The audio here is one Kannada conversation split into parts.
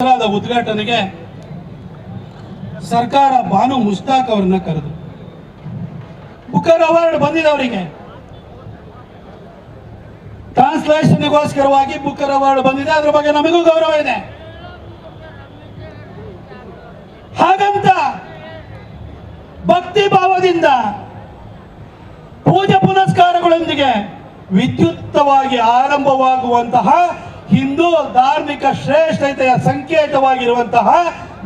ಉದ್ಘಾಟನೆಗೆ ಸರ್ಕಾರ ಬಾನು ಮುಸ್ತಾಕ್ ಅವರನ್ನ ಕರೆದು. ಬುಕರ್ ಅವಾರ್ಡ್ ಬಂದಿದೆ ಅವರಿಗೆ ಟ್ರಾನ್ಸ್ಲೇಷನ್ಗೋಸ್ಕರವಾಗಿ ಬುಕರ್ ಅವಾರ್ಡ್ ಬಂದಿದೆ. ಅದ್ರ ಬಗ್ಗೆ ನಮಗೂ ಗೌರವ ಇದೆ. ಹಾಗಂತ ಭಕ್ತಿ ಭಾವದಿಂದ ಪೂಜೆ ಪುನಸ್ಕಾರಗಳೊಂದಿಗೆ ವಿದ್ಯುತ್ತವಾಗಿ ಆರಂಭವಾಗುವಂತಹ ಹಿಂದೂ ಧಾರ್ಮಿಕ ಶ್ರೇಷ್ಠತೆಯ ಸಂಕೇತವಾಗಿರುವಂತಹ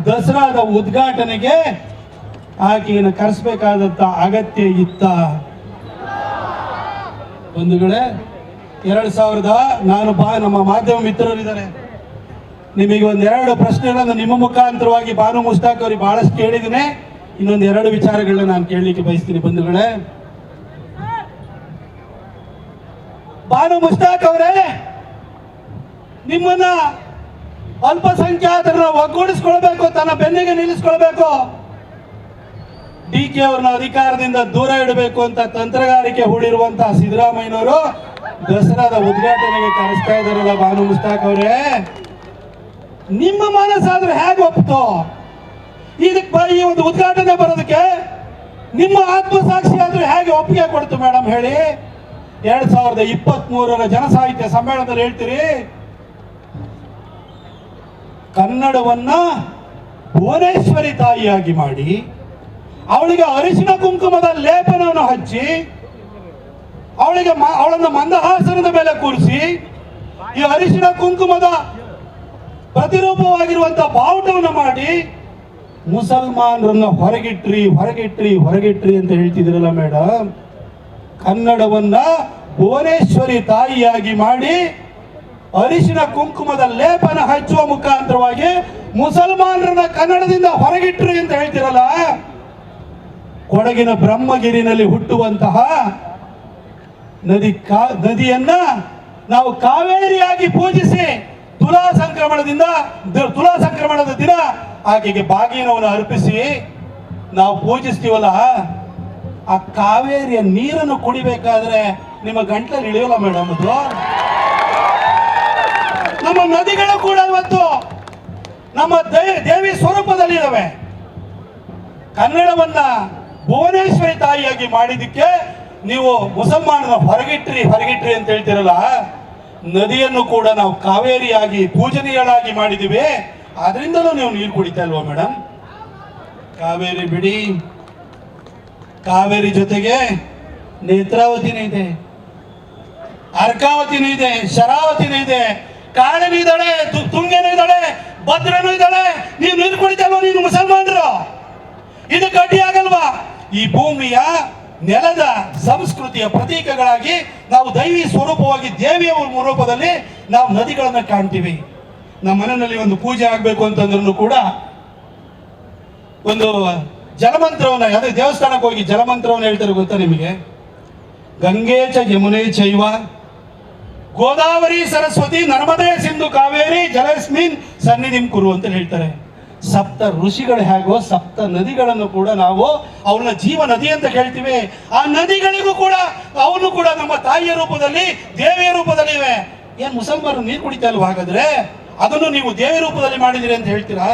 ದಸರಾದ ಉದ್ಘಾಟನೆಗೆ ಆಕೆಯನ್ನು ಕರೆಸಬೇಕಾದಂತ ಅಗತ್ಯ ಇತ್ತ. ಬಂಧುಗಳೇ, ಎರಡು ಸಾವಿರದ ನಾನು ಬಾ ನಮ್ಮ ಮಾಧ್ಯಮ ಮಿತ್ರರಿದ್ದಾರೆ. ನಿಮಗೆ ಒಂದೆರಡು ಪ್ರಶ್ನೆಗಳನ್ನು ನಿಮ್ಮ ಮುಖಾಂತರವಾಗಿ ಬಾನು ಮುಸ್ತಾಕ್ ಅವ್ರಿಗೆ ಬಹಳಷ್ಟು ಕೇಳಿದ್ದೀನಿ. ಇನ್ನೊಂದು ಎರಡು ವಿಚಾರಗಳನ್ನ ನಾನು ಕೇಳಲಿಕ್ಕೆ ಬಯಸ್ತೀನಿ ಬಂಧುಗಳೇ. ಬಾನು ಮುಸ್ತಾಕ್ ಅವರೇ ನಿಮ್ಮನ್ನ ಅಲ್ಪಸಂಖ್ಯಾತರನ್ನ ಒಗ್ಗೂಡಿಸ್ಕೊಳ್ಬೇಕು, ತನ್ನ ಬೆನ್ನಿಗೆ ನಿಲ್ಲಿಸ್ಕೊಳ್ಬೇಕು. ಡಿ ಕೆ ಅವ್ರನ್ನ ಅಧಿಕಾರದಿಂದ ದೂರ ಇಡಬೇಕು ಅಂತ ತಂತ್ರಗಾರಿಕೆ ಹೂಡಿರುವಂತಹ ಸಿದ್ದರಾಮಯ್ಯನವರು ದಸರಾದ ಉದ್ಘಾಟನೆಗೆ ಕರೆಸ್ತಾ ಇದಾರಲ್ಲ ಬಾನು ಮುಸ್ತಾಕ್ ಅವರೇ. ನಿಮ್ಮ ಮನಸ್ಸಾದ್ರೆ ಹೇಗೆ ಒಪ್ತು? ಇದಕ್ಕೆ ಈ ಒಂದು ಉದ್ಘಾಟನೆ ಬರೋದಕ್ಕೆ ನಿಮ್ಮ ಆತ್ಮಸಾಕ್ಷಿ ಆದ್ರೂ ಹೇಗೆ ಒಪ್ಪಿಗೆ ಕೊಡ್ತು ಮೇಡಮ್ ಹೇಳಿ? ಎರಡ್ ಸಾವಿರದ ಇಪ್ಪತ್ತ್ ಮೂರರ ಜನಸಾಹಿತ್ಯ ಸಮ್ಮೇಳನದಲ್ಲಿ ಹೇಳ್ತೀರಿ. ಕನ್ನಡವನ್ನ ಭುವನೇಶ್ವರಿ ತಾಯಿಯಾಗಿ ಮಾಡಿ, ಅವಳಿಗೆ ಅರಿಶಿನ ಕುಂಕುಮದ ಲೇಪನವನ್ನು ಹಚ್ಚಿ, ಅವಳಿಗೆ ಅವಳನ್ನು ಮಂದಹಾಸನದ ಮೇಲೆ ಕೂರಿಸಿ, ಈ ಅರಿಶಿನ ಕುಂಕುಮದ ಪ್ರತಿರೂಪವಾಗಿರುವಂತ ಬಾವುಟವನ್ನು ಮಾಡಿ, ಮುಸಲ್ಮಾನರನ್ನ ಹೊರಗಿಟ್ರಿ ಹೊರಗಿಟ್ರಿ ಹೊರಗಿಟ್ರಿ ಅಂತ ಹೇಳ್ತಿದ್ರಲ್ಲ ಮೇಡಮ್ ಕನ್ನಡವನ್ನ ಭುವನೇಶ್ವರಿ ತಾಯಿಯಾಗಿ ಮಾಡಿ ಅರಿಶಿನ ಕುಂಕುಮದ ಲೇಪನ ಹಚ್ಚುವ ಮುಖಾಂತರವಾಗಿ ಮುಸಲ್ಮಾನರನ್ನ ಕನ್ನಡದಿಂದ ಹೊರಗಿಟ್ರಿ ಅಂತ ಹೇಳ್ತಿರಲ್ಲ? ಕೊಡಗಿನ ಬ್ರಹ್ಮಗಿರಿನಲ್ಲಿ ಹುಟ್ಟುವಂತಹ ನದಿ ಕಾ, ನದಿಯನ್ನ ನಾವು ಕಾವೇರಿಯಾಗಿ ಪೂಜಿಸಿ ತುಲಾ ಸಂಕ್ರಮಣದಿಂದ ತುಲಾ ಸಂಕ್ರಮಣದ ದಿನ ಆಕೆಗೆ ಬಾಗಿನವನ್ನು ಅರ್ಪಿಸಿ ನಾವು ಪೂಜಿಸ್ತೀವಲ್ಲ? ಆ ಕಾವೇರಿಯ ನೀರನ್ನು ಕುಡಿಬೇಕಾದ್ರೆ ನಿಮ್ಮ ಗಂಟ್ಲಲ್ಲಿ ಇಳಿಯೋಲ್ಲ ಮೇಡಮ್ ಅದು? ನಮ್ಮ ನದಿಗಳು ಕೂಡ ಇವತ್ತು ನಮ್ಮ ದೇವಿ ಸ್ವರೂಪದಲ್ಲಿ ಇದಾವೆ ಕನ್ನಡವನ್ನ ಭುವನೇಶ್ವರಿ ತಾಯಿಯಾಗಿ ಮಾಡಿದ್ದಕ್ಕೆ ನೀವು ಮುಸಲ್ಮಾನರ ಹೊರಗಿಟ್ರಿ ಹೊರಗಿಟ್ರಿ ಅಂತ ಹೇಳ್ತಿರಲ್ಲ, ನದಿಯನ್ನು ಕೂಡ ನಾವು ಕಾವೇರಿಯಾಗಿ ಪೂಜನೀಯಳಾಗಿ ಮಾಡಿದ್ದೀವಿ. ಅದರಿಂದಲೂ ನೀವು ನೀರು ಕುಡಿತಾ ಇಲ್ವಾ ಮೇಡಮ್ ಕಾವೇರಿ ಬಿಡಿ. ಕಾವೇರಿ ಜೊತೆಗೆ ನೇತ್ರಾವತಿನೂ ಇದೆ, ಅರ್ಕಾವತಿನೂ ಇದೆ, ಶರಾವತಿನೂ ಇದೆ. ಕಾಳಿನೂ ಇದ್ದಾಳೆ ತುಂಗೆನೂ ಇದ್ದಾಳೆ, ಭದ್ರನೂ ಇದ್ದಾಳೆ. ನೀವು ನೀರು ನೀನು ಮುಸಲ್ಮಾನರು? ಇದು ಕಡ್ಡಿ ಆಗಲ್ವಾ? ಈ ಭೂಮಿಯ ನೆಲದ ಸಂಸ್ಕೃತಿಯ ಪ್ರತೀಕಗಳಾಗಿ ನಾವು ದೈವಿ ಸ್ವರೂಪವಾಗಿ ದೇವಿಯ ರೂಪದಲ್ಲಿ ನಾವು ನದಿಗಳನ್ನ ಕಾಣ್ತೀವಿ. ನಮ್ಮ ಮನೆಯಲ್ಲಿ ಒಂದು ಪೂಜೆ ಆಗಬೇಕು ಅಂತಂದ್ರೂ ಕೂಡ ಒಂದು ಜಲಮಂತ್ರವನ್ನ ಯಾವುದೇ ದೇವಸ್ಥಾನಕ್ಕೆ ಹೋಗಿ ಜಲಮಂತ್ರವನ್ನ ಹೇಳ್ತಾರೆ ಗೊತ್ತಾ ನಿಮಗೆ. ಗಂಗೇಚ ಯಮುನೆ ಚೈವ ಗೋದಾವರಿ ಸರಸ್ವತಿ ನರ್ಮದೇ ಸಿಂಧು ಕಾವೇರಿ ಜಲಸ್ಮಿನ್ ಸನ್ನಿಧಿಂ ಕುರು ಅಂತ ಹೇಳ್ತಾರೆ. ಸಪ್ತ ಋಷಿಗಳು ಹೇಗೋ ಸಪ್ತ ನದಿಗಳನ್ನು ಕೂಡ ನಾವು ಅವ್ರನ್ನ ಜೀವ ನದಿ ಅಂತ ಹೇಳ್ತೀವಿ ಆ ನದಿಗಳಿಗೂ ಕೂಡ ಅವನು ಕೂಡ ನಮ್ಮ ತಾಯಿಯ ರೂಪದಲ್ಲಿ ದೇವಿಯ ರೂಪದಲ್ಲಿ ಇವೆ. ಏನ್ ಮುಸಲ್ಮಾನರು ನೀರು ಕುಡಿತಾ ಇಲ್ವಾ ಹಾಗಾದ್ರೆ? ಅದನ್ನು ನೀವು ದೇವಿ ರೂಪದಲ್ಲಿ ಮಾಡಿದಿರಿ ಅಂತ ಹೇಳ್ತೀರಾ?